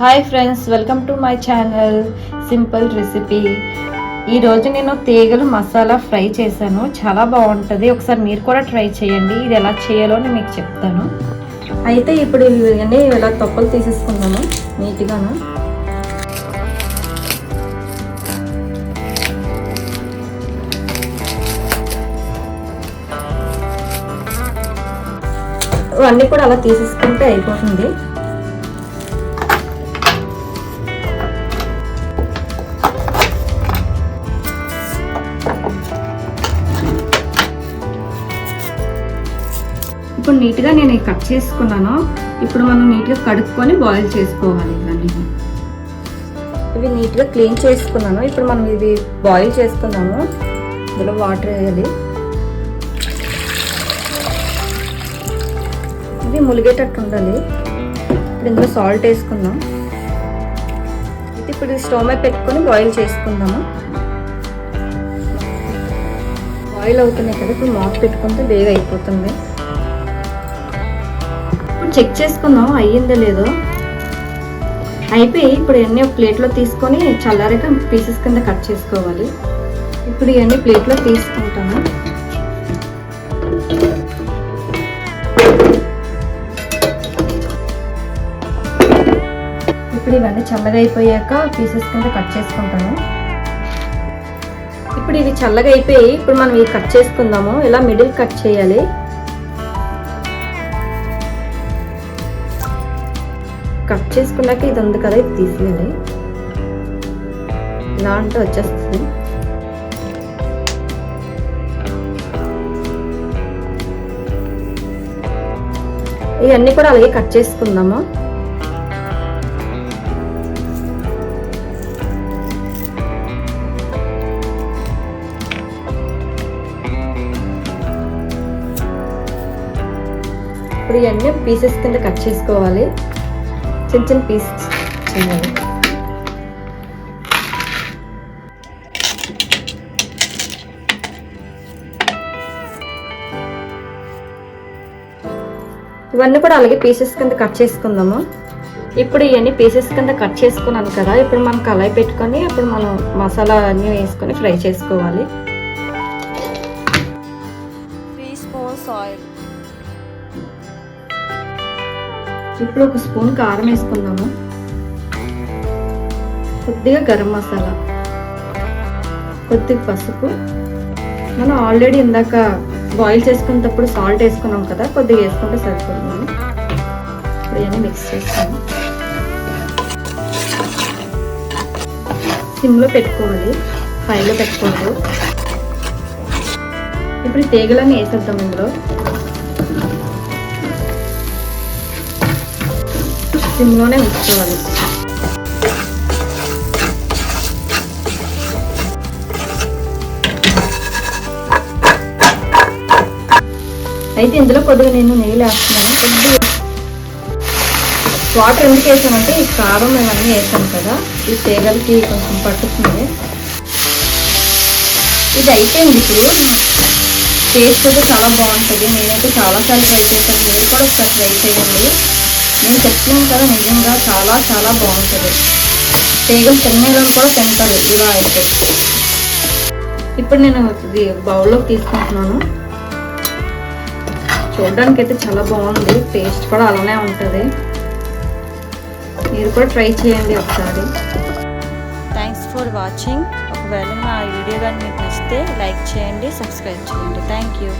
Hi friends welcome to my channel simple recipe ఈరోజు నేను తీగలు మసాలా ఫ్రై చేశాను. చాలా బాగుంటుంది. ఒకసారి మీరు కూడా ట్రై చేయండి. ఇది ఎలా చేయాలో నేను మీకు చెప్తాను. అయితే ఇప్పుడు ఇవన్నీ ఇలా తొక్కలు తీసేసుకున్నాను నీట్గాను. ఇవన్నీ కూడా అలా తీసేసుకుంటే అయిపోతుంది. ఇప్పుడు నీట్గా నేను కట్ చేసుకున్నాను. ఇప్పుడు మనం నీట్గా కడుక్కొని బాయిల్ చేసుకోవాలి ఇవన్నీ. ఇవి నీట్గా క్లీన్ చేసుకున్నాను. ఇప్పుడు మనం ఇవి బాయిల్ చేసుకున్నాము ఇందులో వాటర్ వేయాలి. ఇవి ములిగేటట్టు ఉండాలి. ఇప్పుడు ఇందులో సాల్ట్ వేసుకుందాం. అయితే ఇప్పుడు ఇది స్టవ్ మీద పెట్టుకొని బాయిల్ చేసుకుందాము. బాయిల్ అవుతున్నాయి కదా ఇప్పుడు మాప్ పెట్టుకుంటే బేగా అయిపోతుంది చెక్ చేసుకుందాం అయ్యిందో లేదో. అయిపోయి ఇప్పుడు ఇవన్నీ ఒక ప్లేట్లో తీసుకొని చల్లారాక పీసెస్ కింద కట్ చేసుకోవాలి. ఇప్పుడు ఇవన్నీ ప్లేట్లో తీసుకుంటాము ఇప్పుడు ఇవన్నీ చల్లగా అయిపోయాక పీసెస్ కింద కట్ చేసుకుంటాము ఇప్పుడు ఇవి చల్లగా అయిపోయి ఇప్పుడు మనం ఇవి కట్ చేసుకుందాము. ఇలా మిడిల్ కట్ చేయాలి. కట్ చేసుకున్నాక ఇది ఉంది కదా ఇది తీసేయాలి. ఇలా అంటే వచ్చేస్తుంది. ఇవన్నీ కూడా అలాగే కట్ చేసుకుందాము. ఇప్పుడు ఇవన్నీ పీసెస్ కింద కట్ చేసుకోవాలి. చిన్న చిన్న పీస్. చేయాలి ఇవన్నీ కూడా అలాగే పీసెస్ కింద కట్ చేసుకుందాము. ఇప్పుడు ఇవన్నీ పీసెస్ కింద కట్ చేసుకున్నాను కదా ఇప్పుడు మనం కళాయి పెట్టుకొని అప్పుడు మనం మసాలా అన్నీ వేసుకొని ఫ్రై చేసుకోవాలి. త్రీ స్పూన్స్ ఆయిల్ ఇప్పుడు ఒక స్పూన్ కారం వేసుకుందాము. కొద్దిగా గరం మసాలా. కొద్దిగా పసుపు. మనం ఆల్రెడీ ఇందాక బాయిల్ చేసుకునేటప్పుడు సాల్ట్ వేసుకున్నాం కదా కొద్దిగా వేసుకుంటే సరిపోతుంది. ఇప్పుడు ఇవన్నీ మిక్స్ చేస్తాము. సిమ్లో పెట్టుకోవాలి. హైలో పెట్టుకోవద్దు ఇప్పుడు తీగలన్నీ వేసేద్దాం ఇందులో. సిమ్లోనే ఉంచుకోవాలి అయితే ఇందులో కొద్దిగా నేను నెయ్యి వేస్తున్నాను. కొద్దిగా వాటర్ ఎందుకు వేసామంటే ఈ కారం ఇవన్నీ వేసాం కదా. ఈ తీగలకి కొంచెం పట్టుతుంది ఇది అయిపోయింది ఇప్పుడు. టేస్ట్ అయితే చాలా బాగుంటుంది. నేనైతే చాలాసార్లు ట్రై చేశాను మీరు కూడా ఒకసారి ట్రై చేయండి. నేను చెప్తున్నాను కదా నిజంగా చాలా చాలా బాగుంటుంది. తీగలు తినేవాళ్ళు కూడా తింటారు ఇలా అయితే. ఇప్పుడు నేను ఇది బౌల్లోకి తీసుకుంటున్నాను. చూడడానికి అయితే చాలా బాగుంది. టేస్ట్ కూడా అలానే ఉంటుంది. మీరు కూడా ట్రై చేయండి ఒకసారి. థ్యాంక్స్ ఫర్ వాచింగ్ ఒకవేళ నా వీడియో కానీ మీకు నచ్చితే లైక్ చేయండి సబ్స్క్రైబ్ చేయండి. Thank you